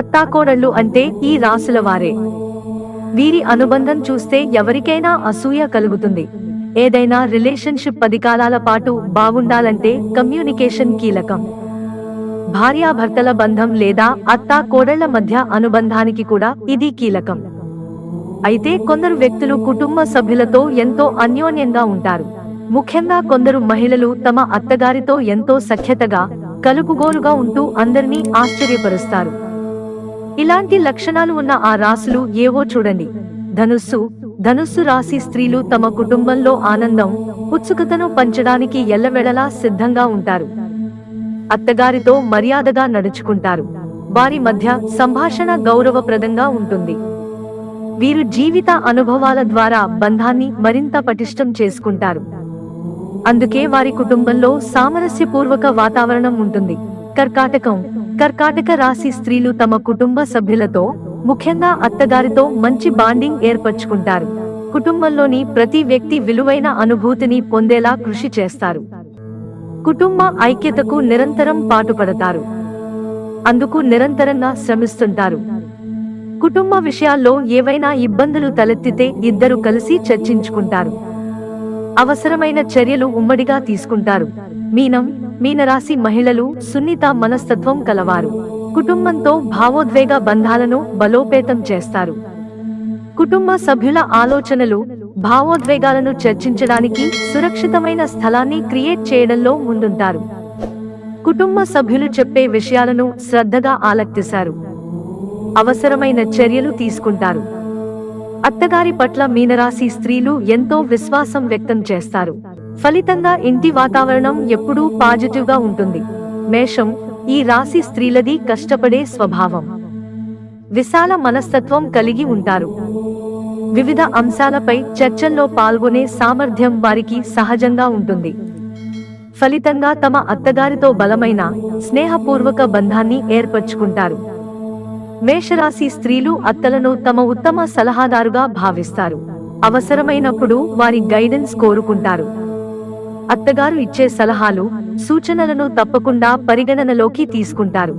అత్తాకోడళ్ళు అంటే ఈ రాసుల వారే. వీరి అనుబంధం చూస్తే ఎవరికైనా అసూయ కలుగుతుంది. ఏదైనా రిలేషన్షిప్ పది కాలాల పాటు బాగుండాలంటే కమ్యూనికేషన్ కీలకం. భార్యాభర్తల బంధం లేదా అత్తా కోడళ్ళ మధ్య అనుబంధానికి కూడా ఇది కీలకం. అయితే కొందరు వ్యక్తులు కుటుంబ సభ్యులతో ఎంతో అన్యోన్యంగా ఉంటారు. ముఖ్యంగా కొందరు మహిళలు తమ అత్తగారితో ఎంతో సఖ్యతగా కలుపుగోలుగా ఉంటూ అందరినీ ఆశ్చర్యపరుస్తారు. ఇలాంటి లక్షణాలు ఉన్న ఆ రాసులు ఏవో చూడండి. ధనుస్సు ధనుస్సు రాశి స్త్రీలు తమ కుటుంబంలో ఆనందం ఉత్సుకతను పంచడానికి ఎల్లవెడలా సిద్ధంగా ఉంటారు. అత్తగారితో మర్యాదగా నడుచుకుంటారు. వారి మధ్య సంభాషణ గౌరవప్రదంగా ఉంటుంది. వీరు జీవిత అనుభవాల ద్వారా బంధాన్ని మరింత పటిష్టం చేసుకుంటారు. అందుకే వారి కుటుంబంలో సామరస్యపూర్వక వాతావరణం ఉంటుంది. కర్కాటకం కర్కాటక రాశి స్త్రీలు తమ కుటుంబ సభ్యులతో ముఖ్యంగా అత్తగారితో మంచి బాండింగ్ ఏర్పరచుకుంటారు. కుటుంబంలోని ప్రతి వ్యక్తి విలువైన అనుభూతిని పొందేలా కృషి చేస్తారు. కుటుంబ ఐక్యతకు నిరంతరం పాటుపడతారు. అందుకు నిరంతరంగా శ్రమిస్తుంటారు. కుటుంబ విషయాల్లో ఏవైనా ఇబ్బందులు తలెత్తితే ఇద్దరు కలిసి చర్చించుకుంటారు. అవసరమైన చర్యలు ఉమ్మడిగా తీసుకుంటారు. మీనం మీనరాశి మహిళలు సున్నిత మనస్తత్వం కలవారు. కుటుంబంతో భావోద్వేగ బంధాలను బలోపేతం చేస్తారు. కుటుంబ సభ్యుల ఆలోచనలు భావోద్వేగాలను చర్చించడానికి సురక్షితమైన స్థలాన్ని క్రియేట్ చేయడంలో ముందుంటారు. కుటుంబ సభ్యులు చెప్పే విషయాలను శ్రద్ధగా ఆలక్తిశారు అవసరమైన చర్యలు తీసుకుంటారు. అత్తగారి పట్ల మీనరాశి స్త్రీలు ఎంతో విశ్వాసం వ్యక్తం చేస్తారు. ఫలితంగా ఇంటి వాతావరణం ఎప్పుడూ పాజిటివ్గా ఉంటుంది. మేషం ఈ రాశి స్త్రీలది కష్టపడే స్వభావం. విశాల మనస్తత్వం కలిగి ఉంటారు. వివిధ అంశాలపై చర్చల్లో పాల్గొనే సామర్థ్యం వారికి సహజంగా ఉంటుంది. ఫలితంగా తమ అత్తగారితో బలమైన స్నేహపూర్వక బంధాన్ని ఏర్పరచుకుంటారు. మేషరాశి స్త్రీలు అత్తలను తమ ఉత్తమ సలహాదారుగా భావిస్తారు. అవసరమైనప్పుడు వారి గైడెన్స్ కోరుకుంటారు. అత్తగారు ఇచ్చే సలహాలు సూచనలను తప్పకుండా పరిగణనలోకి తీసుకుంటారు.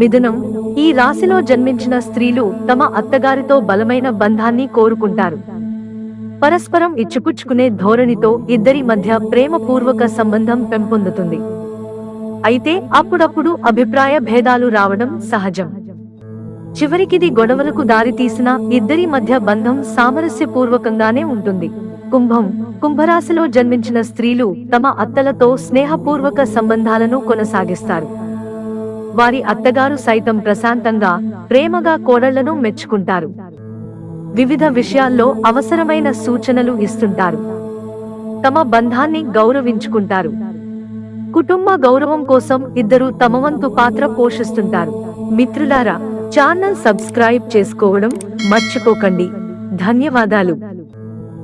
మిథునం ఈ రాశిలో జన్మించిన స్త్రీలు తమ అత్తగారితో బలమైన బంధాన్ని కోరుకుంటారు. పరస్పరం ఇచ్చిపుచ్చుకునే ధోరణితో ఇద్దరి మధ్య ప్రేమపూర్వక సంబంధం పెంపొందుతుంది. అయితే అప్పుడప్పుడు అభిప్రాయ భేదాలు రావడం సహజం. చివరికిది గొడవలకు దారితీసిన ఇద్దరి మధ్య బంధం సామరస్యపూర్వకంగానే ఉంటుంది. కుంభం. కుంభరాశిలో జన్మించిన స్త్రీలు తమ అత్తలతో స్నేహపూర్వక సంబంధాలను కొనసాగిస్తారు. వారి అత్తగారు సైతం ప్రశాంతంగా ప్రేమగా కోడళ్ళను మెచ్చుకుంటారు. వివిధ విషయాల్లో అవసరమైన సూచనలు ఇస్తుంటారు. తమ బంధాన్ని గౌరవించుకుంటారు. కుటుంబ గౌరవం కోసం ఇద్దరు తమ వంతు పాత్ర పోషిస్తుంటారు. మిత్రులారా ఛానల్ సబ్స్క్రైబ్ చేసుకోవడం మర్చిపోకండి. ధన్యవాదాలు.